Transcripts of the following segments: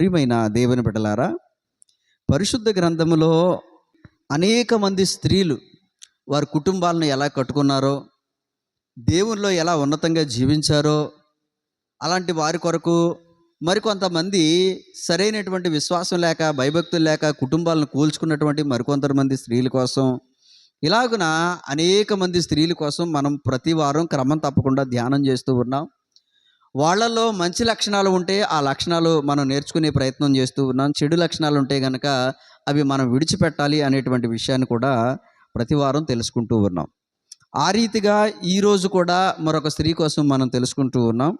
ప్రియమైన దేవుని బిడ్డలారా పరిశుద్ధ గ్రంథములో అనేక మంది స్త్రీలు వారి కుటుంబాలను ఎలా కట్టుకున్నారో దేవునిలో ఎలా ఉన్నతంగా జీవించారో అలాంటి వారి కొరకు మరికొంతమంది సరైనటువంటి విశ్వాసం లేక భయభక్తులు లేక కుటుంబాలను కూల్చుకున్నటువంటి మరికొంతమంది స్త్రీల కోసం ఇలాగున అనేక మంది స్త్రీల కోసం మనం ప్రతి వారం క్రమం తప్పకుండా ధ్యానం చేస్తూ ఉన్నాం. వాళ్ళల్లో మంచి లక్షణాలు ఉంటే ఆ లక్షణాలు మనం నేర్చుకునే ప్రయత్నం చేస్తూ ఉన్నాం. చెడు లక్షణాలు ఉంటే కనుక అవి మనం విడిచిపెట్టాలి అనేటువంటి విషయాన్ని కూడా ప్రతి వారం తెలుసుకుంటూ ఉన్నాం. ఆ రీతిగా ఈరోజు కూడా మరొక స్త్రీ కోసం మనం తెలుసుకుంటూ ఉన్నాం.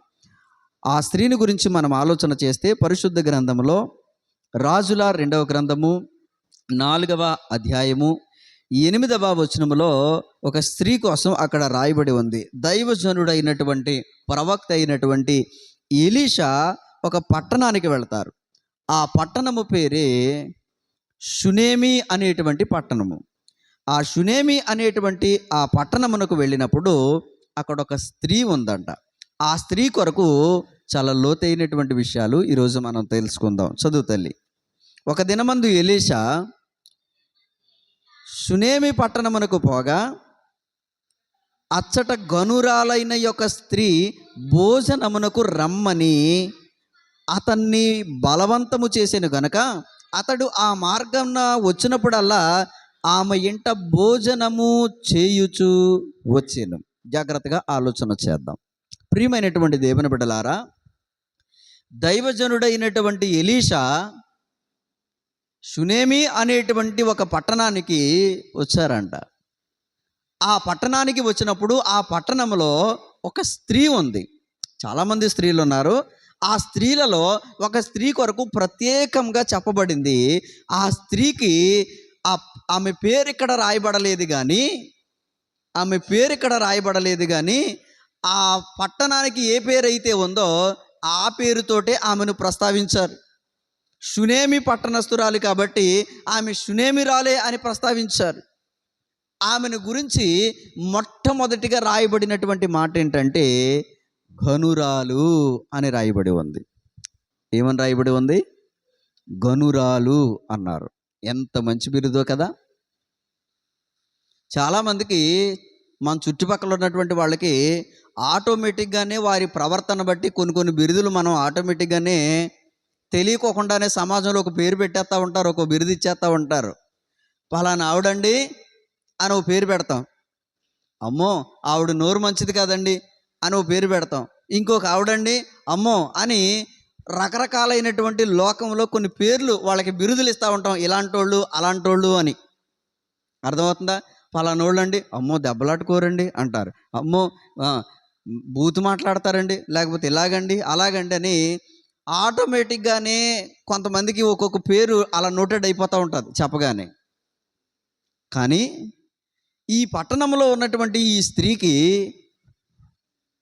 ఆ స్త్రీని గురించి మనం ఆలోచన చేస్తే పరిశుద్ధ గ్రంథంలో రాజుల రెండవ గ్రంథము నాలుగవ అధ్యాయము ఎనిమిదవ వచనములో ఒక స్త్రీ కోసం అక్కడ రాయబడి ఉంది. దైవజనుడైనటువంటి ప్రవక్త అయినటువంటి ఎలీషా ఒక పట్టణానికి వెళ్తారు. ఆ పట్టణము పేరే షునేమి అనేటువంటి పట్టణము. ఆ షునేమి అనేటువంటి ఆ పట్టణమునకు వెళ్ళినప్పుడు అక్కడ ఒక స్త్రీ ఉందంట. ఆ స్త్రీ కొరకు చాలా లోతైనటువంటి విషయాలు ఈరోజు మనం తెలుసుకుందాం. చదువు తల్లి. ఒక దినమందు ఎలీషా సునేమి పట్టణమునకు పోగా అచ్చట గనురాలైన యొక్క స్త్రీ భోజనమునకు రమ్మని అతన్ని బలవంతము చేసాను గనక అతడు ఆ మార్గంన వచ్చినప్పుడల్లా ఆమె ఇంట భోజనము చేయుచు వచ్చాను. జాగ్రత్తగా ఆలోచన చేద్దాం. ప్రియమైనటువంటి దేవుని బిడ్డలారా దైవజనుడైనటువంటి ఎలీషా షునేమి అనేటువంటి ఒక పట్టణానికి వచ్చారంట. ఆ పట్టణానికి వచ్చినప్పుడు ఆ పట్టణంలో ఒక స్త్రీ ఉంది. చాలామంది స్త్రీలు ఉన్నారు. ఆ స్త్రీలలో ఒక స్త్రీ కొరకు ప్రత్యేకంగా చెప్పబడింది. ఆ స్త్రీకి ఆమె పేరు ఇక్కడ రాయబడలేదు కానీ ఆమె పేరు ఇక్కడ రాయబడలేదు కానీ ఆ పట్టణానికి ఏ పేరు అయితే ఉందో ఆ పేరుతోటే ఆమెను ప్రస్తావించారు. షునేమి పట్టణస్థురాలు కాబట్టి ఆమె షునేమిరాలే అని ప్రస్తావించారు. ఆమెను గురించి మొట్టమొదటిగా రాయబడినటువంటి మాట ఏంటంటే గనురాలు అని రాయబడి ఉంది. ఏమని రాయబడి ఉంది? గనురాలు అన్నారు. ఎంత మంచి బిరుదో కదా. చాలామందికి మన చుట్టుపక్కల ఉన్నటువంటి వాళ్ళకి ఆటోమేటిక్గానే వారి ప్రవర్తన బట్టి కొన్ని కొన్ని బిరుదులు మనం ఆటోమేటిక్గానే తెలియకోకుండానే సమాజంలో ఒక పేరు పెట్టేస్తూ ఉంటారు ఒక బిరుదు ఇచ్చేస్తూ ఉంటారు. పలానా ఆవిడండి అని ఒక పేరు పెడతాం. అమ్మో ఆవిడ నోరు మంచిది కాదండి అని ఒక పేరు పెడతాం. ఇంకొక ఆవిడండి అమ్మో అని రకరకాలైనటువంటి లోకంలో కొన్ని పేర్లు వాళ్ళకి బిరుదులు ఇస్తూ ఉంటాం. ఇలాంటి వాళ్ళు అలాంటోళ్ళు అని. అర్థమవుతుందా? పలానోళ్ళు అండి అమ్మో దెబ్బలాటుకోరండి అంటారు. అమ్మో బూతు మాట్లాడతారండి లేకపోతే ఇలాగండి అలాగండి అని ఆటోమేటిక్గానే కొంతమందికి ఒక్కొక్క పేరు అలా నోటెడ్ అయిపోతూ ఉంటుంది చెప్పగానే. కానీ ఈ పట్టణంలో ఉన్నటువంటి ఈ స్త్రీకి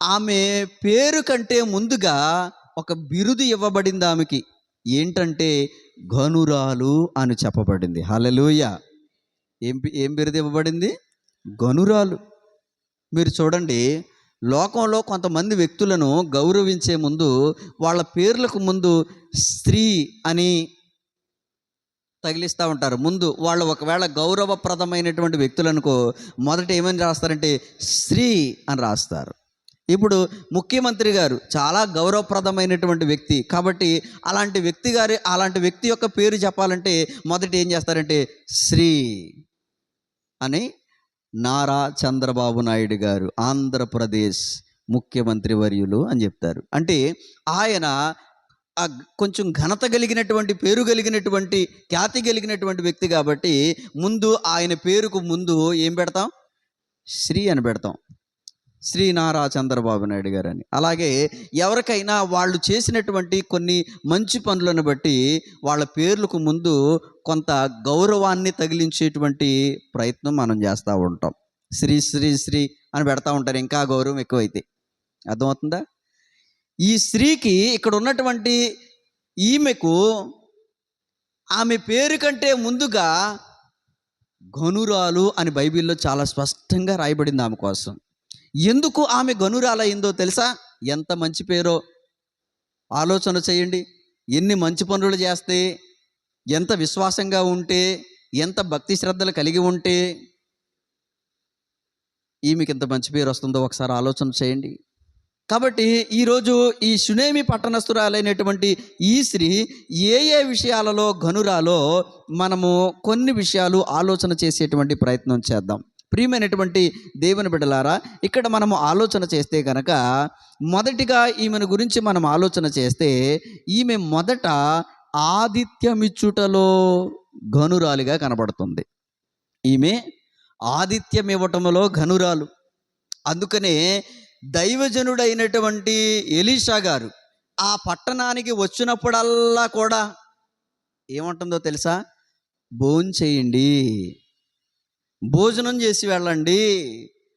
ఆమె పేరు కంటే ముందుగా ఒక బిరుదు ఇవ్వబడింది ఆమెకి. ఏంటంటే గనురాలు అని చెప్పబడింది. హలలుయ ఏం ఏం బిరుదు ఇవ్వబడింది? గనురాలు. మీరు చూడండి లోకంలో కొంతమంది వ్యక్తులను గౌరవించే ముందు వాళ్ళ పేర్లకు ముందు స్త్రీ అని తగిలిస్తూ ఉంటారు. ముందు వాళ్ళు ఒకవేళ గౌరవప్రదమైనటువంటి వ్యక్తులనుకో మొదట ఏమని రాస్తారంటే స్త్రీ అని రాస్తారు. ఇప్పుడు ముఖ్యమంత్రి గారు చాలా గౌరవప్రదమైనటువంటి వ్యక్తి కాబట్టి అలాంటి వ్యక్తి గారి అలాంటి వ్యక్తి యొక్క పేరు చెప్పాలంటే మొదట ఏం చేస్తారంటే శ్రీ అని నారా చంద్రబాబు నాయుడు గారు ఆంధ్రప్రదేశ్ ముఖ్యమంత్రి వర్యులు అని చెప్తారు. అంటే ఆయన ఆ కొంచెం ఘనత కలిగినటువంటి పేరు కలిగినటువంటి ఖ్యాతి కలిగినటువంటి వ్యక్తి కాబట్టి ముందు ఆయన పేరుకు ముందు ఏం పెడతాం? శ్రీ అని పెడతాం. శ్రీ నారా చంద్రబాబు నాయుడు గారని. అలాగే ఎవరికైనా వాళ్ళు చేసినటువంటి కొన్ని మంచి పనులను బట్టి వాళ్ళ పేర్లకు ముందు కొంత గౌరవాన్ని తగిలించేటువంటి ప్రయత్నం మనం చేస్తూ ఉంటాం. శ్రీ శ్రీ శ్రీ అని పెడతా ఉంటారు. ఇంకా గౌరవం ఎక్కువైతే. అర్థమవుతుందా? ఈ స్త్రీకి ఇక్కడ ఉన్నటువంటి ఈమెకు ఆమె పేరు కంటే ముందుగా ఘనురాలు అని బైబిల్లో చాలా స్పష్టంగా రాయబడింది ఆమె కోసం. ఎందుకు ఆమె గనురాలయ్యిందో తెలుసా? ఎంత మంచి పేరో. ఆలోచన చేయండి. ఎన్ని మంచి పనులు చేస్తే ఎంత విశ్వాసంగా ఉంటే ఎంత భక్తి శ్రద్ధలు కలిగి ఉంటే ఈమెకి ఇంత మంచి పేరు వస్తుందో ఒకసారి ఆలోచన చేయండి. కాబట్టి ఈరోజు ఈ సునేమి పట్టణస్థురాలైనటువంటి ఈ స్త్రీ ఏ ఏ విషయాలలో గనురాలో మనము కొన్ని విషయాలు ఆలోచన చేసేటువంటి ప్రయత్నం చేద్దాం. ప్రియమైనటువంటి దేవుని బిడ్డలారా ఇక్కడ మనము ఆలోచన చేస్తే కనుక మొదటిగా ఈమెను గురించి మనం ఆలోచన చేస్తే ఈమె మొదట ఆదిత్యమిచ్చుటలో ఘనురాలిగా కనబడుతుంది. ఈమె ఆదిత్యం ఇవ్వటంలో ఘనురాలు. అందుకనే దైవజనుడైనటువంటి ఎలీషా గారు ఆ పట్టణానికి వచ్చినప్పుడల్లా కూడా ఏమంటుందో తెలుసా? భోంచేయండి. భోజనం చేసి వెళ్ళండి.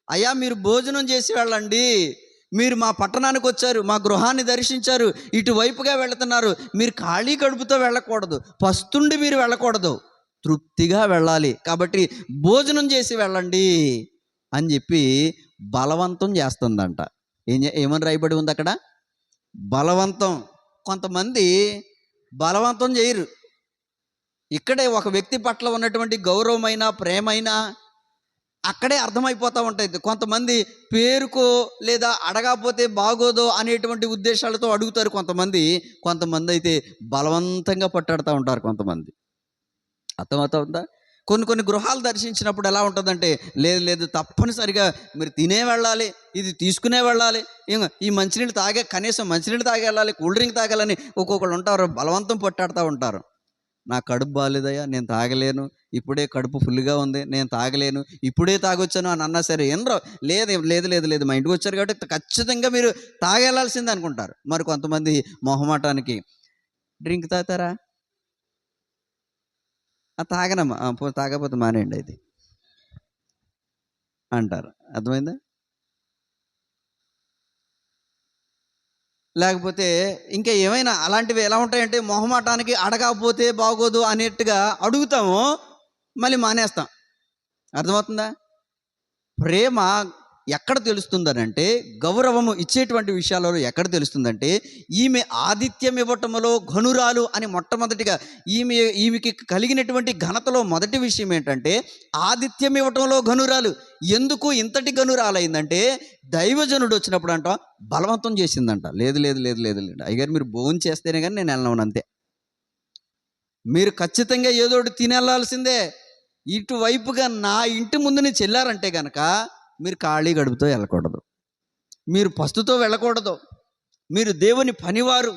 అయ్యా మీరు భోజనం చేసి వెళ్ళండి. మీరు మా పట్టణానికి వచ్చారు మా గృహాన్ని దర్శించారు ఇటువైపుగా వెళుతున్నారు. మీరు ఖాళీ కడుపుతో వెళ్ళకూడదు పస్తుండి మీరు వెళ్ళకూడదు. తృప్తిగా వెళ్ళాలి కాబట్టి భోజనం చేసి వెళ్ళండి అని చెప్పి బలవంతం చేస్తుందంట. ఏం ఏమని రాయబడి ఉంది అక్కడ? బలవంతం. కొంతమంది బలవంతం చేయరు. ఇక్కడే ఒక వ్యక్తి పట్ల ఉన్నటువంటి గౌరవమైన ప్రేమైన అక్కడే అర్థమైపోతూ ఉంటుంది కొంతమంది పేరుకో లేదా అడగకపోతే బాగోదో అనేటువంటి ఉద్దేశాలతో అడుగుతారు కొంతమంది. కొంతమంది అయితే బలవంతంగా పట్టాడుతూ ఉంటారు కొంతమంది. అర్థమవుతుందా కొన్ని కొన్ని గృహాలు దర్శించినప్పుడు ఎలా ఉంటుందంటే లేదు లేదు తప్పనిసరిగా మీరు తినే వెళ్ళాలి ఇది తీసుకునే వెళ్ళాలి ఇంకా ఈ మంచినీళ్ళు తాగే కనీసం మంచినీళ్ళు తాగేళ్ళాలి కూల్ డ్రింక్ తాగాలని ఒక్కొక్కరు ఉంటారు బలవంతం పట్టాడుతూ ఉంటారు. నా కడుపు బాగాలేదయ్యా నేను తాగలేను. ఇప్పుడే కడుపు ఫుల్గా ఉంది నేను తాగలేను. ఇప్పుడే తాగొచ్చాను అని అన్నా సరే ఏంరో లేదు లేదు లేదు లేదు మా ఇంటికి వచ్చారు కాబట్టి ఖచ్చితంగా మీరు తాగెళ్ళాల్సిందే అనుకుంటారు. మరి కొంతమంది మొహమాటానికి డ్రింక్ తాగుతారా? "ఆ, తాగనమ్మా పో తాగకపోతే మానేయండి అది అంటారు. అర్థమైందా? లేకపోతే ఇంకా ఏమైనా అలాంటివి ఎలా ఉంటాయంటే మొహమాటానికి అడగకపోతే బాగోదు అనేట్టుగా అడుగుతాము మళ్ళీ మానేస్తాం. అర్థమవుతుందా? ప్రేమ ఎక్కడ తెలుస్తుందనంటే గౌరవము ఇచ్చేటువంటి విషయాలలో ఎక్కడ తెలుస్తుందంటే ఈమె ఆతిథ్యం ఇవ్వటంలో ఘనురాలు అని మొట్టమొదటిగా ఈమె ఈమెకి కలిగినటువంటి ఘనతలో మొదటి విషయం ఏంటంటే ఆతిథ్యం ఇవ్వటంలో ఘనురాలు. ఎందుకు ఇంతటి ఘనురాలైందంటే దైవజనుడు వచ్చినప్పుడు అంట బలవంతం చేసిందంట. లేదు లేదు లేదు లేదు లేదు. అయ్యగారు మీరు భోజనం చేస్తేనే కానీ నేను వెళ్ళను అంతే. మీరు ఖచ్చితంగా ఏదో ఒకటి తినెళ్ళాల్సిందే. ఇటువైపుగా నా ఇంటి ముందు నుంచి వెళ్ళారంటే కనుక మీరు ఖాళీ గడుపుతో వెళ్ళకూడదు. మీరు పస్తుతో వెళ్ళకూడదు. మీరు దేవుని పనివారు.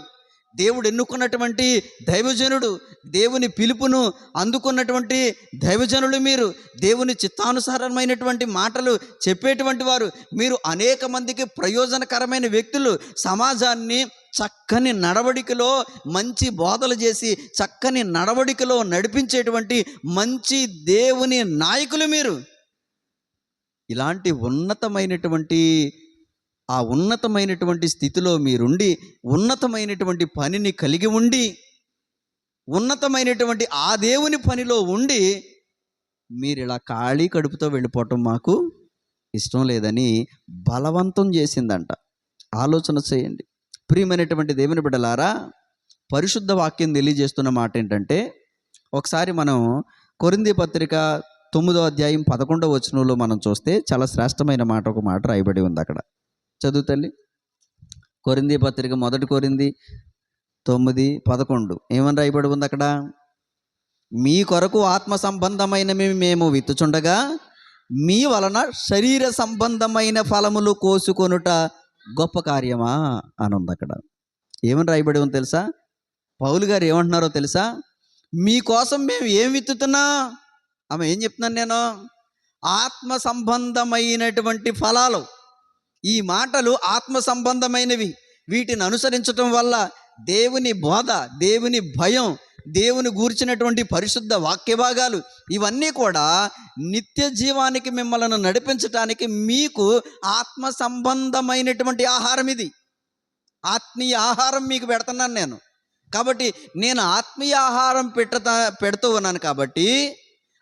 దేవుడు ఎన్నుకున్నటువంటి దైవజనుడు దేవుని పిలుపును అందుకున్నటువంటి దైవజనులు మీరు. దేవుని చిత్తానుసారమైనటువంటి మాటలు చెప్పేటువంటి వారు. మీరు అనేక మందికి ప్రయోజనకరమైన వ్యక్తులు. సమాజాన్ని చక్కని నడవడికలో మంచి బోధలు చేసి చక్కని నడవడికలో నడిపించేటువంటి మంచి దేవుని నాయకులు మీరు. ఇలాంటి ఉన్నతమైనటువంటి ఆ ఉన్నతమైనటువంటి స్థితిలో మీరుండి ఉన్నతమైనటువంటి పనిని కలిగి ఉండి ఉన్నతమైనటువంటి ఆ దేవుని పనిలో ఉండి మీరు ఇలా ఖాళీ కడుపుతో వెళ్ళిపోవటం మాకు ఇష్టం లేదని బలవంతం చేసిందంట. ఆలోచన చేయండి. ప్రియమైనటువంటి దేవుని బిడ్డలారా పరిశుద్ధ వాక్యం తెలియజేస్తున్న మాట ఏంటంటే ఒకసారి మనం కొరింది పత్రిక తొమ్మిదో అధ్యాయం పదకొండవ వచనంలో మనం చూస్తే చాలా శ్రేష్టమైన మాట ఒక మాట రాయబడి ఉంది అక్కడ. చదువు తల్లి. కొరింది పత్రిక మొదటి కొరింది తొమ్మిది పదకొండు. ఏమని రాయబడి ఉంది అక్కడ? మీ కొరకు ఆత్మ సంబంధమైనవి మేము విత్తుచుండగా మీ వలన శరీర సంబంధమైన ఫలములు కోసుకొనుట గొప్ప కార్యమా అని ఉంది అక్కడ. ఏమని రాయబడి ఉంది తెలుసా? పౌలు గారు ఏమంటున్నారో తెలుసా? మీకోసం మేము ఏం విత్తుతున్నా? ఆమె ఏం చెప్తున్నాను నేను? ఆత్మ సంబంధమైనటువంటి ఫలాలు. ఈ మాటలు ఆత్మ సంబంధమైనవి వీటిని అనుసరించటం వల్ల దేవుని బోధ దేవుని భయం దేవుని గూర్చినటువంటి పరిశుద్ధ వాక్య భాగాలు ఇవన్నీ కూడా నిత్య జీవానికి మిమ్మల్ని నడిపించటానికి మీకు ఆత్మ సంబంధమైనటువంటి ఆహారం ఇది. ఆత్మీయ ఆహారం మీకు పెడుతున్నాను నేను. కాబట్టి నేను ఆత్మీయ ఆహారం పెట్ట పెడుతూ ఉన్నాను కాబట్టి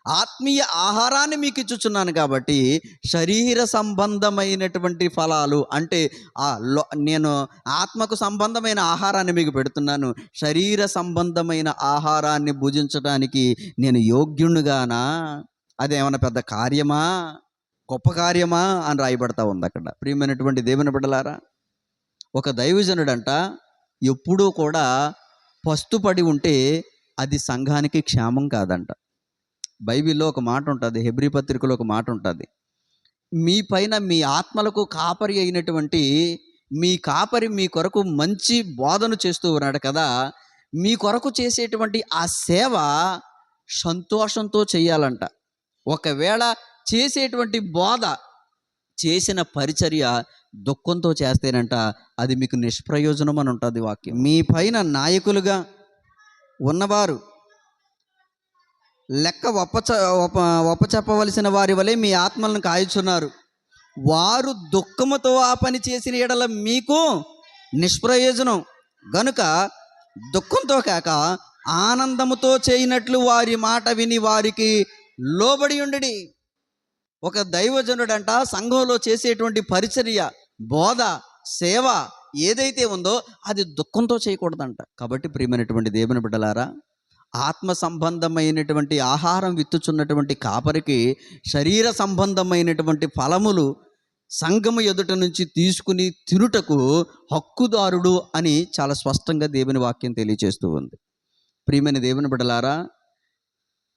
ఆత్మీయ ఆహారాన్ని మీకు ఇచ్చుచున్నాను కాబట్టి శరీర సంబంధమైనటువంటి ఫలాలు అంటే లో నేను ఆత్మకు సంబంధమైన ఆహారాన్ని మీకు పెడుతున్నాను. శరీర సంబంధమైన ఆహారాన్ని భుజించడానికి నేను యోగ్యుణ్ణిగానా అదేమన్నా పెద్ద కార్యమా? గొప్ప కార్యమా? అని రాయబడతా ఉంది అక్కడ. ప్రియమైనటువంటి దేవుని బిడ్డలారా ఒక దైవజనుడంట ఎప్పుడూ కూడా పస్తుపడి ఉంటే అది సంఘానికి క్షేమం కాదంట. బైబిల్లో ఒక మాట ఉంటుంది హెబ్రి పత్రికలో ఒక మాట ఉంటుంది. మీ పైన మీ ఆత్మలకు కాపరి అయినటువంటి మీ కాపరి మీ కొరకు మంచి బోధన చేస్తూ ఉన్నాడు కదా మీ కొరకు చేసేటువంటి ఆ సేవ సంతోషంతో చేయాలంట. ఒకవేళ చేసేటువంటి బోధ చేసిన పరిచర్య దుఃఖంతో చేస్తేనంట అది మీకు నిష్ప్రయోజనం అని ఉంటుంది వాక్యం. మీ పైన నాయకులుగా ఉన్నవారు లెక్క ఒప్పచ ఒప్ప ఒప్పచెప్పవలసిన వారి వలె మీ ఆత్మలను కాయుచున్నారు. వారు దుఃఖముతో ఆ పని చేసిన ఎడల మీకు నిష్ప్రయోజనం. గనుక దుఃఖంతో కాక ఆనందముతో చేయనట్లు వారి మాట విని వారికి లోబడి ఉండి ఒక దైవజనుడంట సంఘంలో చేసేటువంటి పరిచర్య బోధ సేవ ఏదైతే ఉందో అది దుఃఖంతో చేయకూడదంట. కాబట్టి ప్రియమైనటువంటి దేవుని బిడ్డలారా ఆత్మ సంబంధమైనటువంటి ఆహారం విత్తుచున్నటువంటి కాపరికి శరీర సంబంధమైనటువంటి ఫలములు సంఘము ఎదుట నుంచి తీసుకుని తినుటకు హక్కుదారుడు అని చాలా స్పష్టంగా దేవుని వాక్యం తెలియజేస్తూ ఉంది. ప్రియమైన దేవుని బిడలారా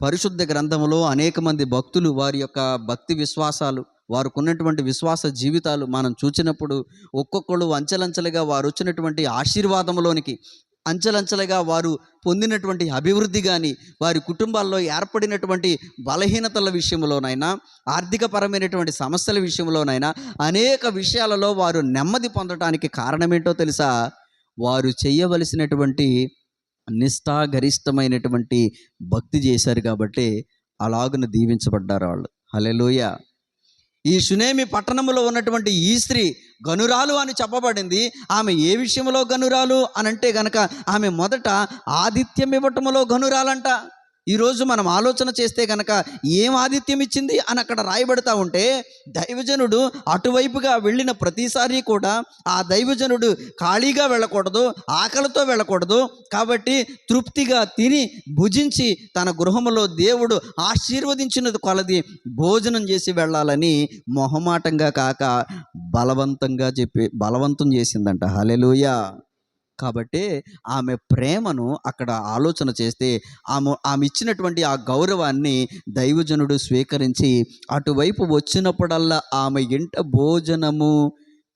పరిశుద్ధ గ్రంథములో అనేక మంది భక్తులు వారి యొక్క భక్తి విశ్వాసాలు వారికి ఉన్నటువంటి విశ్వాస జీవితాలు మనం చూచినప్పుడు ఒక్కొక్కళ్ళు అంచెలంచెలుగా వారు వచ్చినటువంటి ఆశీర్వాదంలోనికి అంచెలంచెలుగా వారు పొందినటువంటి అభివృద్ధి కానీ వారి కుటుంబాల్లో ఏర్పడినటువంటి బలహీనతల విషయంలోనైనా ఆర్థికపరమైనటువంటి సమస్యల విషయంలోనైనా అనేక విషయాలలో వారు నెమ్మది పొందటానికి కారణమేంటో తెలుసా? వారు చేయవలసినటువంటి నిష్ఠాగరిష్టమైనటువంటి భక్తి చేశారు కాబట్టి అలాగున దీవించబడ్డారు వాళ్ళు. హలెలోయ ఈ సునేమి పట్టణంలో ఉన్నటువంటి ఈ స్త్రీ గనురాలు అని చెప్పబడింది. ఆమె ఏ విషయంలో గనురాలు? అని అంటే గనక ఆమె మొదట ఆతిథ్యం ఇవ్వటంలో గనురాలంట. ఈరోజు మనం ఆలోచన చేస్తే కనుక ఏం ఆతిథ్యం ఇచ్చింది అని అక్కడ రాయబడతా ఉంటే దైవజనుడు అటువైపుగా వెళ్ళిన ప్రతిసారి కూడా ఆ దైవజనుడు ఖాళీగా వెళ్ళకూడదు ఆకలితో వెళ్ళకూడదు కాబట్టి తృప్తిగా తిని భుజించి తన గృహములో దేవుడు ఆశీర్వదించినది కొలది భోజనం చేసి వెళ్ళాలని మొహమాటంగా కాక బలవంతంగా చెప్పి బలవంతం చేసిందంట. హలెలుయా కాబట్టి ఆమె ప్రేమను అక్కడ ఆలోచన చేస్తే ఆమె ఆమె ఇచ్చినటువంటి ఆ గౌరవాన్ని దైవజనుడు స్వీకరించి అటువైపు వచ్చినప్పుడల్లా ఆమె ఇంట భోజనము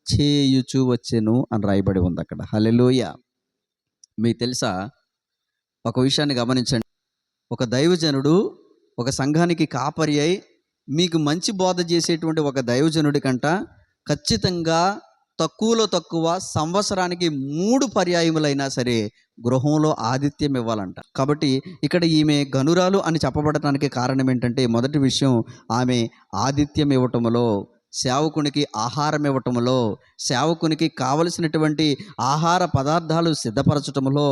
చేయుచు వచ్చెను అని రాయబడి ఉంది అక్కడ. హలెలోయ మీకు తెలుసా? ఒక విషయాన్ని గమనించండి. ఒక దైవజనుడు ఒక సంఘానికి కాపరి అయి మీకు మంచి బోధ చేసేటువంటి ఒక దైవజనుడి కంట ఖచ్చితంగా తక్కువలో తక్కువ సంవత్సరానికి మూడు పర్యాయములైనా సరే గృహంలో ఆతిథ్యం ఇవ్వాలంట. కాబట్టి ఇక్కడ ఈమె గనురాలు అని చెప్పబడటానికి కారణం ఏంటంటే మొదటి విషయం ఆమె ఆతిథ్యం ఇవ్వటంలో సేవకునికి ఆహారం ఇవ్వటంలో సేవకునికి కావలసినటువంటి ఆహార పదార్థాలు సిద్ధపరచటంలో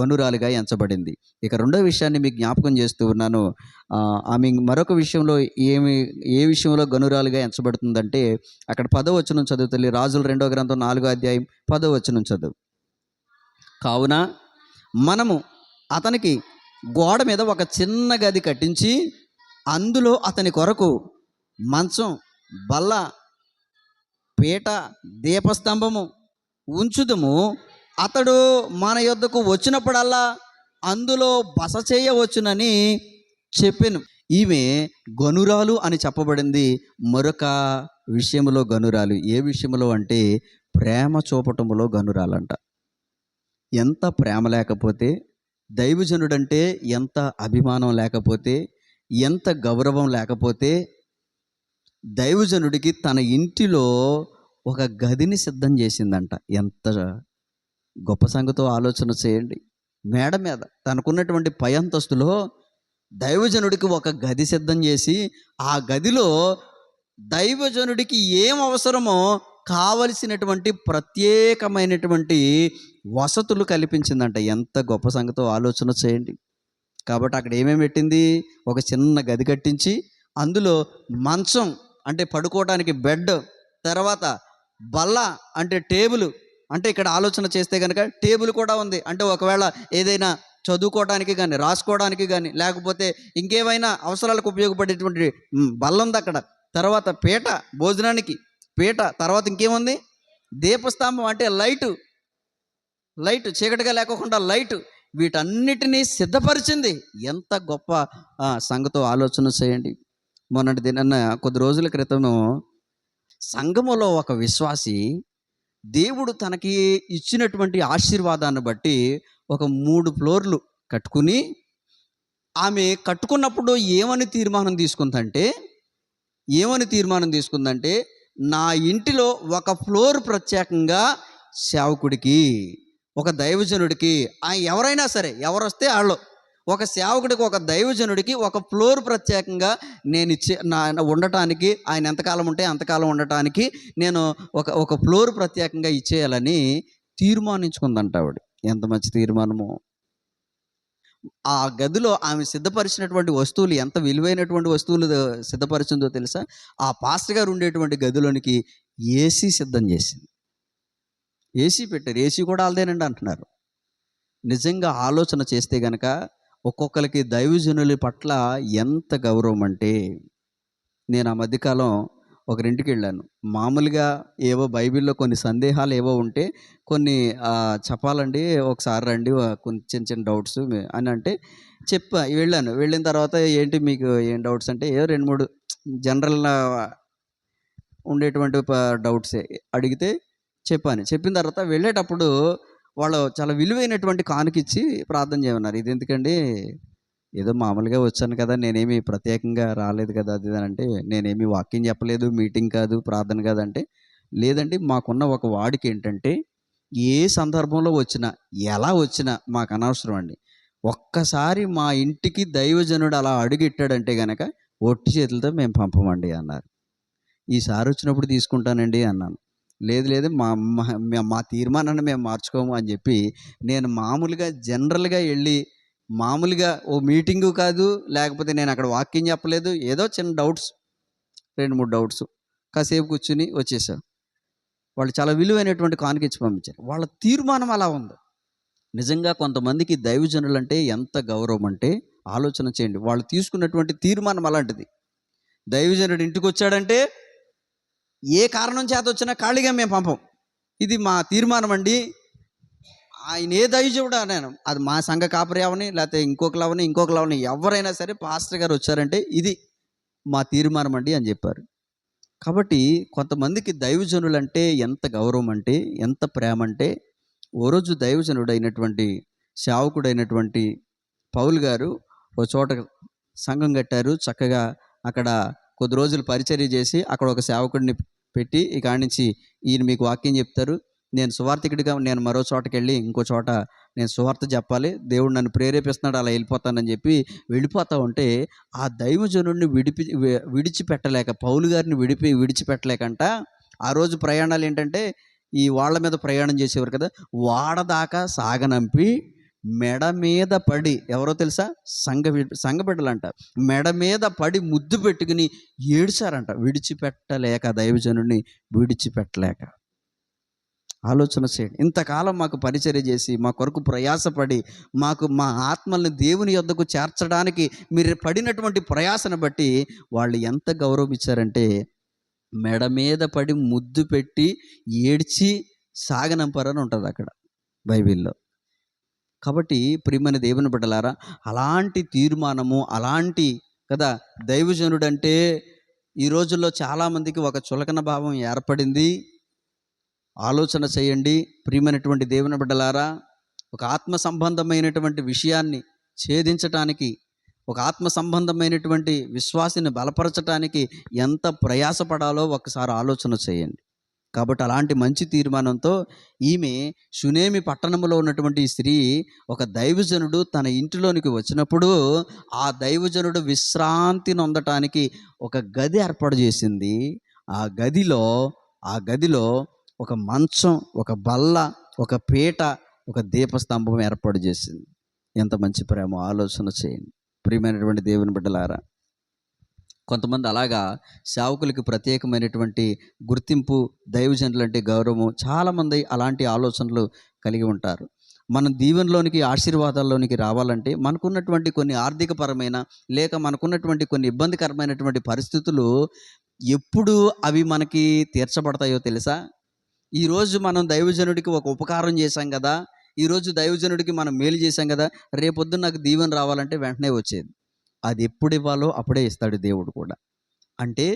గనురాలుగా ఎంచబడింది. ఇక రెండో విషయాన్ని మీకు జ్ఞాపకం చేస్తూ ఉన్నాను. ఆమె మరొక విషయంలో ఏమి ఏ విషయంలో గనురాలుగా ఎంచబడుతుందంటే అక్కడ పదో వచనం చదువుతల్లి రాజుల రెండో గ్రంథం నాలుగో అధ్యాయం పదో వచనం చదువు. కావున మనము అతనికి గోడ మీద ఒక చిన్న గది కట్టించి అందులో అతని కొరకు మంచం బల్ల పీట దీపస్తంభము ఉంచుదము. అతడు మన యొద్దకు వచ్చినప్పుడల్లా అందులో బస చేయవచ్చునని చెప్పాను. ఈమె గనురాలు అని చెప్పబడింది. మరొక విషయంలో గనురాలు. ఏ విషయంలో అంటే ప్రేమ చూపటములో గనురాలంట. ఎంత ప్రేమ లేకపోతే దైవజనుడంటే ఎంత అభిమానం లేకపోతే ఎంత గౌరవం లేకపోతే దైవజనుడికి తన ఇంటిలో ఒక గదిని సిద్ధం చేసిందంట. ఎంత గొప్ప సంగతో ఆలోచన చేయండి. మేడ మీద తనకున్నటువంటి పై అంతస్తులో దైవజనుడికి ఒక గది సిద్ధం చేసి ఆ గదిలో దైవజనుడికి ఏం అవసరమో కావలసినటువంటి ప్రత్యేకమైనటువంటి వసతులు కల్పించిందంట. ఎంత గొప్ప సంగతో ఆలోచన చేయండి. కాబట్టి అక్కడ ఏమేమి పెట్టింది? ఒక చిన్న గది కట్టించి అందులో మంచం అంటే పడుకోవడానికి బెడ్ తర్వాత బల్ల అంటే టేబుల్ అంటే ఇక్కడ ఆలోచన చేస్తే కనుక టేబుల్ కూడా ఉంది. అంటే ఒకవేళ ఏదైనా చదువుకోవడానికి కానీ రాసుకోవడానికి కానీ లేకపోతే ఇంకేమైనా అవసరాలకు ఉపయోగపడేటువంటి బల్ల ఉంది అక్కడ. తర్వాత పీట భోజనానికి పీట తర్వాత ఇంకేముంది? దీపస్తంభం అంటే లైటు. లైట్ చీకటిగా లేకోకుండా లైట్. వీటన్నిటినీ సిద్ధపరిచింది. ఎంత గొప్ప సంఘతో ఆలోచన చేయండి. మొన్నటి దిన కొద్ది రోజుల క్రితము సంఘములో ఒక విశ్వాసి దేవుడు తనకి ఇచ్చినటువంటి ఆశీర్వాదాన్ని బట్టి ఒక మూడు ఫ్లోర్లు కట్టుకుని ఆమె కట్టుకున్నప్పుడు ఏమని తీర్మానం తీసుకుందంటే ఏమని తీర్మానం తీసుకుందంటే నా ఇంటిలో ఒక ఫ్లోర్ ప్రత్యేకంగా సేవకుడికి ఒక దైవజనుడికి ఆ ఎవరైనా సరే ఎవరు వస్తే వాళ్ళు ఒక సేవకుడికి ఒక దైవజనుడికి ఒక ఫ్లోర్ ప్రత్యేకంగా నేను ఇచ్చే నా ఉండటానికి ఆయన ఎంతకాలం ఉంటే అంతకాలం ఉండటానికి నేను ఒక ఒక ఫ్లోర్ ప్రత్యేకంగా ఇచ్చేయాలని తీర్మానించుకుందంట ఆవిడ. ఎంత మంచి తీర్మానము. ఆ గదిలో ఆమె సిద్ధపరిచినటువంటి వస్తువులు ఎంత విలువైనటువంటి వస్తువులు సిద్ధపరిచిందో తెలుసా? ఆ పాస్టర్ గారు ఉండేటువంటి గదిలోనికి ఏసీ సిద్ధం చేసింది. ఏసీ పెట్టారు. ఏసీ కూడా వాళ్ళదేనండి అంటున్నారు. నిజంగా ఆలోచన చేస్తే గనక ఒక్కొక్కరికి దైవజనుల పట్ల ఎంత గౌరవం అంటే నేను ఆ మధ్యకాలం ఒకరింటికి వెళ్ళాను. మామూలుగా ఏవో బైబిల్లో కొన్ని సందేహాలు ఏవో ఉంటే కొన్ని చెప్పాలండి ఒకసారి రండి కొన్ని చిన్న చిన్న డౌట్స్ అని అంటే చెప్పా వెళ్ళాను. వెళ్ళిన తర్వాత ఏంటి మీకు ఏం డౌట్స్ అంటే ఏదో రెండు మూడు జనరల్ ఉండేటువంటి డౌట్స్. అడిగితే చెప్పాను. చెప్పిన తర్వాత వెళ్ళేటప్పుడు వాళ్ళు చాలా విలువైనటువంటి కానుకిచ్చి ప్రార్థన చేయమన్నారు. ఇది ఎందుకండి? ఏదో మామూలుగా వచ్చాను కదా నేనేమి ప్రత్యేకంగా రాలేదు కదా అది అంటే నేనేమి వాక్యం చెప్పలేదు మీటింగ్ కాదు ప్రార్థన కాదంటే లేదండి మాకున్న ఒక వాడికి ఏంటంటే ఏ సందర్భంలో వచ్చినా ఎలా వచ్చినా మాకు అనవసరం అండి. ఒక్కసారి మా ఇంటికి దైవజనుడు అలా అడుగెట్టాడంటే గనక ఒట్టి చేతులతో మేము పంపమండి అన్నారు. ఈసారి వచ్చినప్పుడు తీసుకుంటానండి అన్నాను. లేదు లేదు. మా మా- మా- తీర్మానాన్ని మేము మార్చుకోము అని చెప్పి నేను మామూలుగా జనరల్గా వెళ్ళి మామూలుగా ఓ మీటింగు కాదు లేకపోతే నేను అక్కడ వాకింగ్ చెప్పలేదు ఏదో చిన్న డౌట్స్ రెండు మూడు డౌట్స్ కాసేపు కూర్చుని వచ్చేసా. వాళ్ళు చాలా విలువైనటువంటి కానుక ఇచ్చి పంపించారు. వాళ్ళ తీర్మానం అలా ఉంది. నిజంగా కొంతమందికి దైవజనులు అంటే ఎంత గౌరవం అంటే ఆలోచన చేయండి. వాళ్ళు తీసుకున్నటువంటి తీర్మానం అలాంటిది. దైవజనుడు ఇంటికి వచ్చాడంటే ఏ కారణం చేత వచ్చినా ఖాళీగా మేము పంపం. ఇది మా తీర్మానం అండి. ఆయన ఏ దైవజనుడు నేను అది మా సంఘ కాపరి అవని లేకపోతే ఇంకొకరు అవని ఇంకొకరు అవని ఎవరైనా సరే పాస్టర్ గారు వచ్చారంటే ఇది మా తీర్మానం అండి అని చెప్పారు. కాబట్టి కొంతమందికి దైవజనులు అంటే ఎంత గౌరవం అంటే ఎంత ప్రేమ అంటే ఓ రోజు దైవజనుడైనటువంటి శావకుడైనటువంటి సేవకుడైనటువంటి పౌలు గారు ఓ చోట సంఘం కట్టారు. చక్కగా అక్కడ కొద్ది రోజులు పరిచర్య చేసి అక్కడ ఒక సేవకుడిని పెట్టి ఇక నుంచి ఈయన మీకు వాక్యం చెప్తారు. నేను సువార్థికుడిగా నేను మరో చోటకి వెళ్ళి ఇంకో చోట నేను సువార్త చెప్పాలి. దేవుడు నన్ను ప్రేరేపిస్తున్నాడు అలా వెళ్ళిపోతానని చెప్పి వెళ్ళిపోతా ఉంటే ఆ దైవజనుడిని విడిపి విడిచిపెట్టలేక పౌలు గారిని విడిపి విడిచిపెట్టలేకంట. ఆ రోజు ప్రయాణాలు ఏంటంటే ఈ వాళ్ళ మీద ప్రయాణం చేసేవారు కదా వాడదాకా సాగనంపి మెడ మీద పడి ఎవరో తెలుసా? సంఘ సంఘబిడ్డలంట మెడ మీద పడి ముద్దు పెట్టుకుని ఏడ్చారంట. విడిచిపెట్టలేక దైవజనుడిని విడిచిపెట్టలేక. ఆలోచన చేయండి. ఇంతకాలం మాకు పరిచర్య చేసి మా కొరకు ప్రయాసపడి మాకు మా ఆత్మల్ని దేవుని యొద్దకు చేర్చడానికి మీరు పడినటువంటి ప్రయాసను బట్టి వాళ్ళు ఎంత గౌరవం ఇచ్చారంటే మెడ మీద పడి ముద్దు పెట్టి ఏడ్చి సాగనంపారని ఉంటుంది అక్కడ బైబిల్లో. కాబట్టి ప్రియమైన దేవుని బిడ్డలారా అలాంటి తీర్మానము అలాంటి కదా దైవజనుడు అంటే ఈ రోజుల్లో చాలామందికి ఒక చులకన భావం ఏర్పడింది. ఆలోచన చేయండి. ప్రియమైనటువంటి దేవుని బిడ్డలారా ఒక ఆత్మ సంబంధమైనటువంటి విషయాన్ని ఛేదించటానికి ఒక ఆత్మ సంబంధమైనటువంటి విశ్వాసిని బలపరచటానికి ఎంత ప్రయాసపడాలో ఒకసారి ఆలోచన చేయండి. కాబట్టి అలాంటి మంచి తీర్మానంతో ఈమె సునేమి పట్టణంలో ఉన్నటువంటి స్త్రీ ఒక దైవజనుడు తన ఇంటిలోనికి వచ్చినప్పుడు ఆ దైవజనుడు విశ్రాంతి నొందటానికి ఒక గది ఏర్పాటు చేసింది. ఆ గదిలో ఆ గదిలో ఒక మంచం ఒక బల్ల ఒక పీట ఒక దీపస్తంభం ఏర్పాటు చేసింది. ఎంత మంచి ప్రేమ ఆలోచన చేయండి. ప్రియమైనటువంటి దేవుని బిడ్డలారా కొంతమంది అలాగా సేవకులకి ప్రత్యేకమైనటువంటి గుర్తింపు దైవజనులు అంటే గౌరవము చాలామంది అలాంటి ఆలోచనలు కలిగి ఉంటారు. మనం దీవెనలోనికి ఆశీర్వాదాల్లోనికి రావాలంటే మనకున్నటువంటి కొన్ని ఆర్థికపరమైన లేక మనకున్నటువంటి కొన్ని ఇబ్బందికరమైనటువంటి పరిస్థితులు ఎప్పుడు అవి మనకి తీర్చబడతాయో తెలుసా? ఈరోజు మనం దైవజనుడికి ఒక ఉపకారం చేశాం కదా ఈరోజు దైవజనుడికి మనం మేలు చేశాం కదా రేపొద్దున నాకు దీవెన రావాలంటే వెంటనే వచ్చేది. అది ఎప్పుడు ఇవ్వాలో అప్పుడే ఇస్తాడు దేవుడు కూడా. అంటే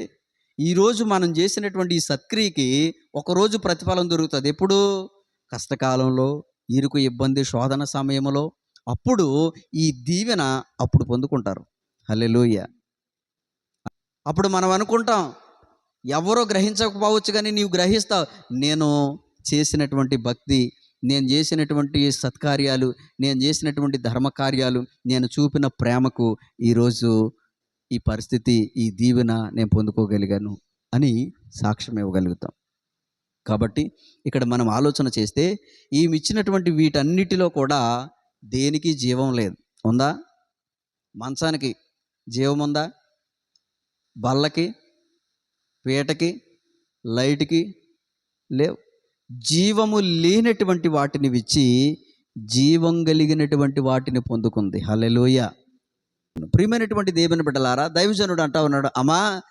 ఈరోజు మనం చేసినటువంటి ఈ సత్క్రియకి ఒకరోజు ప్రతిఫలం దొరుకుతుంది. ఎప్పుడు? కష్టకాలంలో ఇరుకు ఇబ్బంది శోధన సమయంలో అప్పుడు ఈ దీవెన అప్పుడు పొందుకుంటారు. హల్లెలూయ. అప్పుడు మనం అనుకుంటాం ఎవరో గ్రహించకపోవచ్చు కానీ నీవు గ్రహిస్తావు నేను చేసినటువంటి భక్తి నేను చేసినటువంటి సత్కార్యాలు నేను చేసినటువంటి ధర్మకార్యాలు నేను చూపిన ప్రేమకు ఈరోజు ఈ పరిస్థితి ఈ దీవెన నేను పొందుకోగలిగాను అని సాక్ష్యం ఇవ్వగలుగుతాం. కాబట్టి ఇక్కడ మనం ఆలోచన చేస్తే ఈమె ఇచ్చినటువంటి వీటన్నిటిలో కూడా దేనికి జీవం లేదు. ఉందా? మంచానికి జీవం ఉందా? బల్లకి పీటకి లైట్కి లేవు. జీవము లేనటువంటి వాటిని విచ్చి జీవం కలిగినటువంటి వాటిని పొందుకుంది. హలెలోయ ప్రియమైనటువంటి దేవుని బిడ్డలారా దైవజనుడు అంటా ఉన్నాడు అమ్మా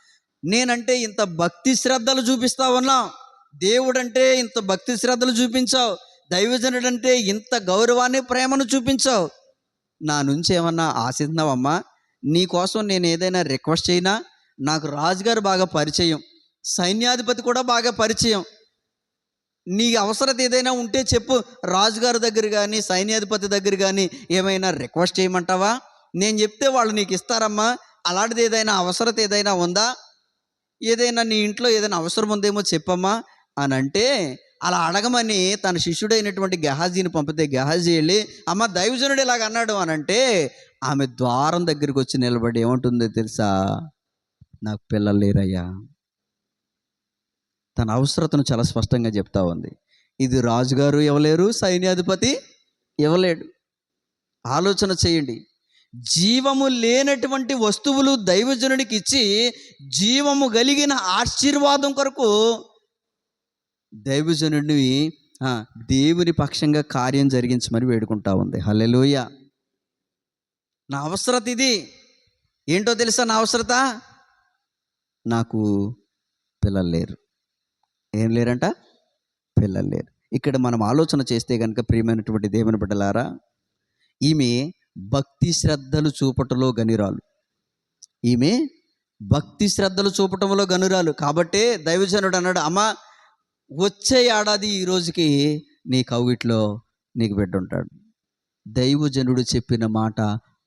నేనంటే ఇంత భక్తి శ్రద్ధలు చూపిస్తా ఉన్నాం. దేవుడంటే ఇంత భక్తి శ్రద్ధలు చూపించావు. దైవజనుడు అంటే ఇంత గౌరవాన్ని ప్రేమను చూపించావు. నా నుంచి ఏమన్నా ఆశిస్తున్నావమ్మా? నీకోసం నేను ఏదైనా రిక్వెస్ట్ చేయినా? నాకు రాజుగారు బాగా పరిచయం. సైన్యాధిపతి కూడా బాగా పరిచయం. నీ అవసరత ఏదైనా ఉంటే చెప్పు. రాజుగారి దగ్గర కానీ సైన్యాధిపతి దగ్గర కానీ ఏమైనా రిక్వెస్ట్ చేయమంటావా? నేను చెప్తే వాళ్ళు నీకు ఇస్తారమ్మా. అలాంటిది ఏదైనా అవసరత ఏదైనా ఉందా? ఏదైనా నీ ఇంట్లో ఏదైనా అవసరం ఉందేమో చెప్పమ్మా. అని అంటే అలా అడగమని తన శిష్యుడైనటువంటి గెహాజీని పంపితే గెహాజీ వెళ్ళి అమ్మ దైవజనుడు ఇలాగ అన్నాడు అని అంటే ఆమె ద్వారం దగ్గరికి వచ్చి నిలబడి ఏమంటుందో తెలుసా? నాకు పిల్లలు లేరయ్యా. తన అవసరతను చాలా స్పష్టంగా చెప్తా ఉంది. ఇది రాజుగారు ఇవ్వలేరు సైన్యాధిపతి ఇవ్వలేడు. ఆలోచన చేయండి. జీవము లేనటువంటి వస్తువులు దైవజనుడికి ఇచ్చి జీవము కలిగిన ఆశీర్వాదం కొరకు దైవజనుడిని దేవుని పక్షంగా కార్యం జరిగించమని వేడుకుంటా ఉంది. హల్లెలూయ. నా అవసరత ఇది. ఏంటో తెలుసా నా అవసరత? నాకు పిల్లలు లేరు. ఏం లేరంట? పిల్లలు లేరు. ఇక్కడ మనం ఆలోచన చేస్తే కనుక ప్రియమైనటువంటి దేవుని బిడ్డలారా ఈమె భక్తి శ్రద్ధలు చూపటంలో గనిరాలు. ఈమె భక్తి శ్రద్ధలు చూపటంలో గనురాలు. కాబట్టే దైవజనుడు అన్నాడు అమ్మ వచ్చే ఏడాది ఈ రోజుకి నీ కౌగిట్లో నీకు బిడ్డ ఉంటాడు. దైవజనుడు చెప్పిన మాట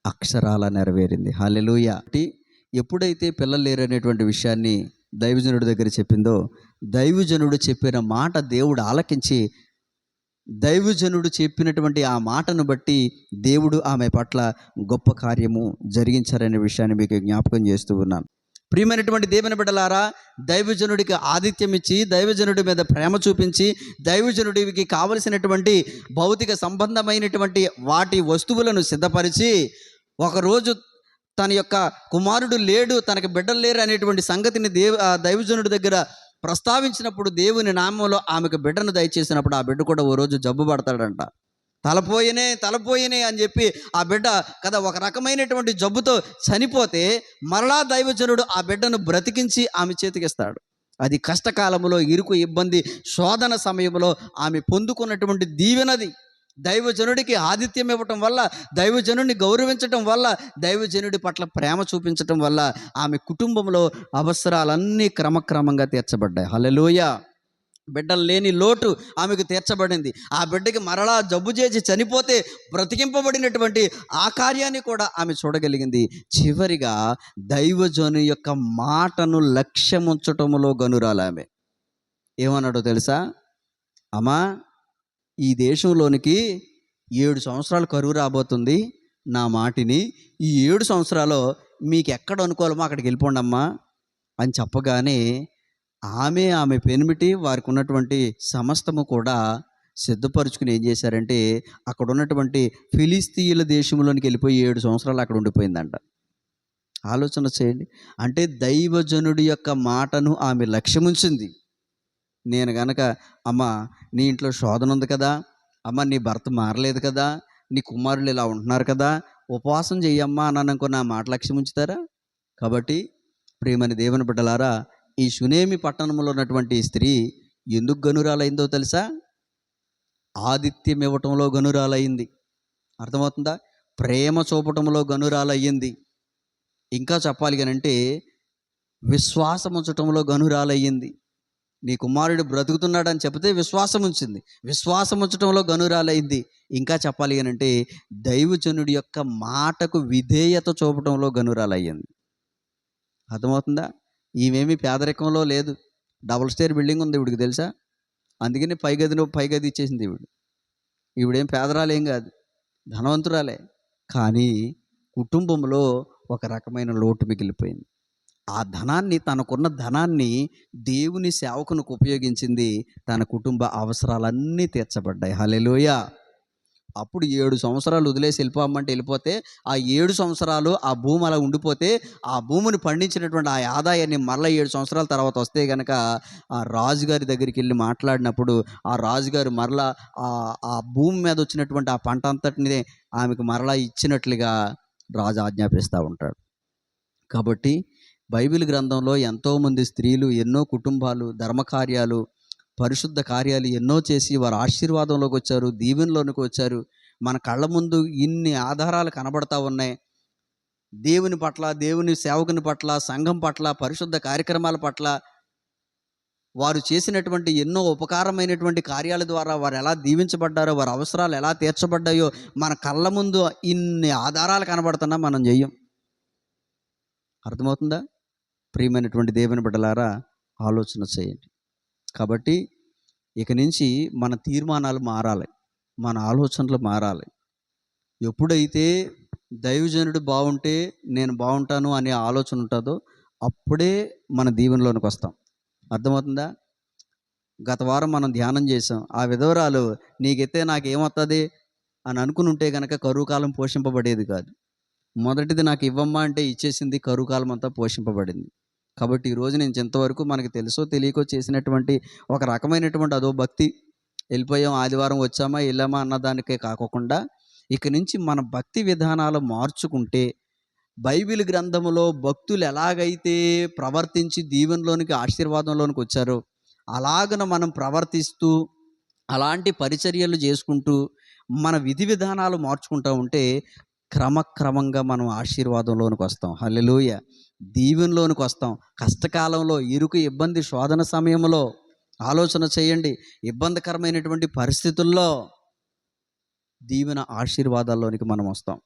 అక్షరాల నెరవేరింది. హాలెలుయ ఎప్పుడైతే పిల్లలు లేరనేటువంటి విషయాన్ని దైవజనుడి దగ్గర చెప్పిందో దైవజనుడు చెప్పిన మాట దేవుడు ఆలకించి దైవజనుడు చెప్పినటువంటి ఆ మాటను బట్టి దేవుడు ఆమె పట్ల గొప్ప కార్యము జరిగించారనే విషయాన్ని మీకు జ్ఞాపకం చేస్తూ ఉన్నాను. ప్రియమైనటువంటి దేవుని బిడ్డలారా దైవజనుడికి ఆతిథ్యం ఇచ్చి దైవజనుడి మీద ప్రేమ చూపించి దైవజనుడికి కావలసినటువంటి భౌతిక సంబంధమైనటువంటి వాటి వస్తువులను సిద్ధపరిచి ఒకరోజు తన యొక్క కుమారుడు లేడు తనకి బిడ్డలు లేరు అనేటువంటి సంగతిని దేవ ఆ దైవజనుడి దగ్గర ప్రస్తావించినప్పుడు దేవుని నామంలో ఆమెకు బిడ్డను దయచేసినప్పుడు ఆ బిడ్డ కూడా ఓ రోజు జబ్బు పడతాడంట. తలపోయినే తలపోయినే అని చెప్పి ఆ బిడ్డ కదా ఒక రకమైనటువంటి జబ్బుతో చనిపోతే మరలా దైవజనుడు ఆ బిడ్డను బ్రతికించి ఆమె చేతికిస్తాడు. అది కష్టకాలంలో ఇరుకు ఇబ్బంది శోధన సమయంలో ఆమె పొందుకున్నటువంటి దీవెనది. దైవజనుడికి ఆతిథ్యం ఇవ్వటం వల్ల దైవజనుడిని గౌరవించటం వల్ల దైవజనుడి పట్ల ప్రేమ చూపించటం వల్ల ఆమె కుటుంబంలో అవసరాలన్నీ క్రమక్రమంగా తీర్చబడ్డాయి. హలలోయ బిడ్డలు లేని లోటు ఆమెకు తీర్చబడింది. ఆ బిడ్డకి మరలా జబ్బు చేసి చనిపోతే బ్రతికింపబడినటువంటి ఆ కార్యాన్ని కూడా ఆమె చూడగలిగింది. చివరిగా దైవజను యొక్క మాటను లక్ష్యముంచటములో గనురాలు ఆమె. ఏమన్నాడో తెలుసా? అమ్మా ఈ దేశంలోనికి ఏడు సంవత్సరాలు కరువు రాబోతుంది నా మాటిని. ఈ ఏడు సంవత్సరాలు మీకు ఎక్కడ అనుకోవాలమో అక్కడికి వెళ్ళిపోండి అమ్మా అని చెప్పగానే ఆమె ఆమె పెనిమిటి వారికి ఉన్నటువంటి సమస్తము కూడా సిద్ధపరుచుకుని ఏం చేశారంటే అక్కడ ఉన్నటువంటి ఫిలిస్తీయుల దేశంలోనికి వెళ్ళిపోయి ఏడు సంవత్సరాలు అక్కడ ఉండిపోయిందంట. ఆలోచన చేయండి. అంటే దైవజనుడి యొక్క మాటను ఆమె లక్ష్యముంచింది. నేను గనక అమ్మ నీ ఇంట్లో శోధన ఉంది కదా అమ్మ నీ భర్త మారలేదు కదా నీ కుమారులు ఇలా ఉంటున్నారు కదా ఉపవాసం చెయ్యమ్మా అని అనుకో నా మాట లక్ష్యం ఉంచుతారా? కాబట్టి ప్రేమని దేవుని బిడ్డలారా ఈ సునేమి పట్టణంలో ఉన్నటువంటి స్త్రీ ఎందుకు గనురాలైందో తెలుసా? ఆదిత్యం ఇవ్వటంలో గనురాలయ్యింది. అర్థమవుతుందా? ప్రేమ చూపటంలో గనురాలయ్యింది. ఇంకా చెప్పాలి అంటే విశ్వాసం ఉంచటంలో గనురాలయ్యింది. నీ కుమారుడు బ్రతుకుతున్నాడని చెబితే విశ్వాసం ఉంచింది. విశ్వాసం ఉంచటంలో గనురాలైంది. ఇంకా చెప్పాలి అంటే దైవజనుడి యొక్క మాటకు విధేయత చూపటంలో గనురాలయ్యింది. అర్థమవుతుందా? ఈమెమి పేదరికంలో లేదు. డబుల్ స్టేర్ బిల్డింగ్ ఉంది ఇవిడికి తెలుసా? అందుకని పై గదిలో పై గది ఇచ్చేసింది ఈవిడ. ఈవిడేం పేదరాలేం కాదు. ధనవంతురాలే. కానీ కుటుంబంలో ఒక రకమైన లోటు మిగిలిపోయింది. ఆ ధనాన్ని తనకున్న ధనాన్ని దేవుని సేవకునికి ఉపయోగించింది తన కుటుంబ అవసరాలన్నీ తీర్చబడ్డాయి. హలెలోయ అప్పుడు ఏడు సంవత్సరాలు వదిలేసి వెళ్ళిపోమంటే వెళ్ళిపోతే ఆ ఏడు సంవత్సరాలు ఆ భూమి అలా ఉండిపోతే ఆ భూమిని పండించినటువంటి ఆ ఆదాయాన్ని మళ్ళీ ఏడు సంవత్సరాల తర్వాత వస్తే కనుక ఆ రాజుగారి దగ్గరికి వెళ్ళి మాట్లాడినప్పుడు ఆ రాజుగారు మరలా ఆ ఆ భూమి మీద వచ్చినటువంటి ఆ పంట అంతటిని ఆమెకు మరలా ఇచ్చినట్లుగా రాజు ఆజ్ఞాపిస్తూ ఉంటాడు. కాబట్టి బైబిల్ గ్రంథంలో ఎంతోమంది స్త్రీలు ఎన్నో కుటుంబాలు ధర్మకార్యాలు పరిశుద్ధ కార్యాలు ఎన్నో చేసి వారు ఆశీర్వాదంలోకి వచ్చారు దీవెనలోనికి వచ్చారు. మన కళ్ళ ముందు ఇన్ని ఆధారాలు కనబడతా ఉన్నాయి. దేవుని పట్ల దేవుని సేవకుని పట్ల సంఘం పట్ల పరిశుద్ధ కార్యక్రమాల పట్ల వారు చేసినటువంటి ఎన్నో ఉపకారమైనటువంటి కార్యాల ద్వారా వారు ఎలా దీవించబడ్డారో వారి అవసరాలు ఎలా తీర్చబడ్డాయో మన కళ్ళ ముందు ఇన్ని ఆధారాలు కనబడుతున్నా మనం చెయ్యం. అర్థమవుతుందా? ప్రియమైనటువంటి దేవుని బిడ్డలారా ఆలోచన చేయండి. కాబట్టి ఇక నుంచి మన తీర్మానాలు మారాలి. మన ఆలోచనలు మారాలి. ఎప్పుడైతే దైవజనుడు బాగుంటే నేను బాగుంటాను అనే ఆలోచన ఉంటుందో అప్పుడే మన దీవెనలోనికి వస్తాం. అర్థమవుతుందా? గత వారం మనం ధ్యానం చేసాం ఆ విధవరాలు నీకెత్తే నాకేమవుతుంది అని అనుకుని ఉంటే కనుక కరువు కాలం పోషింపబడేది కాదు. మొదటిది నాకు ఇవ్వమ్మా అంటే ఇచ్చేసింది కరుకాలం అంతా పోషింపబడింది. కాబట్టి ఈరోజు నేను ఇంతవరకు మనకు తెలుసో తెలియకో చేసినటువంటి ఒక రకమైనటువంటి అదో భక్తి వెళ్ళిపోయాం ఆదివారం వచ్చామా వెళ్ళామా అన్నదానికే కాకుండా ఇక నుంచి మన భక్తి విధానాలు మార్చుకుంటే బైబిల్ గ్రంథములో భక్తులు ఎలాగైతే ప్రవర్తించి దీవెనలోనికి ఆశీర్వాదంలోనికి వచ్చారో అలాగన మనం ప్రవర్తిస్తూ అలాంటి పరిచర్యలు చేసుకుంటూ మన విధి విధానాలు మార్చుకుంటూ ఉంటే క్రమక్రమంగా మనం ఆశీర్వాదంలోనికి వస్తాం. హల్లెలూయ. దీవెనలోనికి వస్తాం. కష్టకాలంలో ఇరుకు ఇబ్బంది శోధన సమయంలో ఆలోచన చేయండి. ఇబ్బందికరమైనటువంటి పరిస్థితుల్లో దీవెన ఆశీర్వాదాల్లోనికి మనం వస్తాం.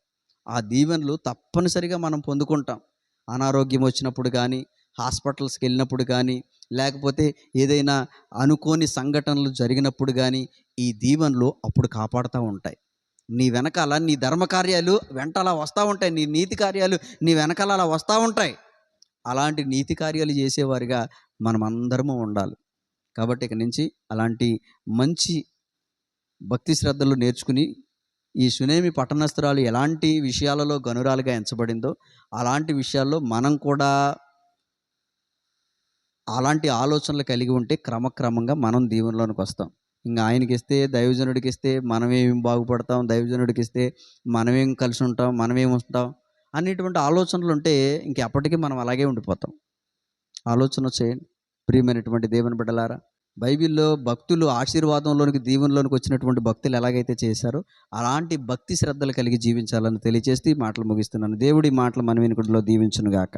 ఆ దీవెనలు తప్పనిసరిగా మనం పొందుకుంటాం. అనారోగ్యం వచ్చినప్పుడు కానీ హాస్పిటల్స్కి వెళ్ళినప్పుడు కానీ లేకపోతే ఏదైనా అనుకోని సంఘటనలు జరిగినప్పుడు కానీ ఈ దీవెనలు అప్పుడు కాపాడుతూ ఉంటాయి. నీ వెనకాల నీ ధర్మకార్యాలు వెంట అలా వస్తూ ఉంటాయి. నీ నీతి కార్యాలు నీ వెనకాల అలా వస్తూ ఉంటాయి. అలాంటి నీతి కార్యాలు చేసేవారిగా మనమందరము ఉండాలి. కాబట్టి ఇక నుంచి అలాంటి మంచి భక్తి శ్రద్ధలు నేర్చుకుని ఈ సునేమి పట్టణస్థురాలు ఎలాంటి విషయాలలో గనురాలుగా ఎంచబడిందో అలాంటి విషయాల్లో మనం కూడా అలాంటి ఆలోచనలు కలిగి ఉంటే క్రమక్రమంగా మనం దీవుల్లోనికి వస్తాం. ఇంకా ఆయనకి ఇస్తే దైవజనుడికి ఇస్తే మనమేం బాగుపడతాం దైవజనుడికి ఇస్తే మనమేం కలిసి ఉంటాం మనమేం ఉంటాం అనేటువంటి ఆలోచనలు ఉంటే ఇంకెప్పటికీ మనం అలాగే ఉండిపోతాం. ఆలోచన చేయండి. ప్రియమైనటువంటి దేవుని బిడ్డలారా బైబిల్లో భక్తులు ఆశీర్వాదంలోనికి దీవెనలోనికి వచ్చినటువంటి భక్తులు ఎలాగైతే చేశారో అలాంటి భక్తి శ్రద్ధలు కలిగి జీవించాలని తెలియజేస్తే ఈ మాటలు ముగిస్తున్నాను. దేవుడి మాటలు మన వెనుకడిలో దీవించునుగాక.